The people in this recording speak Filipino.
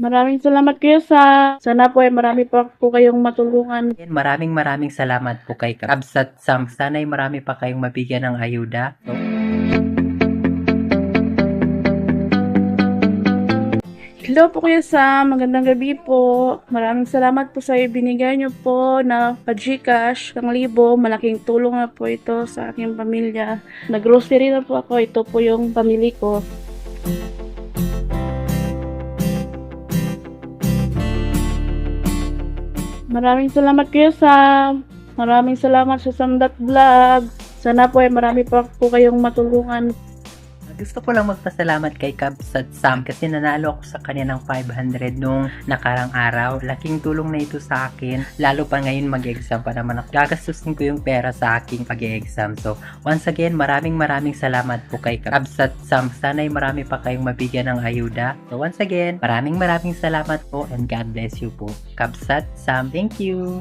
Maraming salamat kayo sa sana po ay marami pa po kayong matulungan. Again, maraming maraming salamat po kay Kabsat Sam. Sana'y marami pa kayong mabigyan ng ayuda. So, Hello po kayo sa magandang gabi po. Maraming salamat po sa ibinigay niyo po na pa-Gcash, ng libo. Malaking tulong na po ito sa aking pamilya. Nag-grocery na po ako. Ito po yung pamili ko. Maraming salamat kayo sa Maraming salamat sa Samdat Vlog. Sana po ay marami pa po kayong matulungan. Gusto ko lang magpasalamat kay Kabsat Sam kasi nanalo ako sa kanya ng 500 nung nakarang araw. Laking tulong na ito sa akin. Lalo pa ngayon mag-exam pa naman ako. Gagastusin ko yung pera sa aking pag-exam. So, once again, maraming maraming salamat po kay Kabsat Sam. Sana'y marami pa kayong mabigyan ng ayuda. So, once again, maraming maraming salamat po and God bless you po. Kabsat Sam, thank you!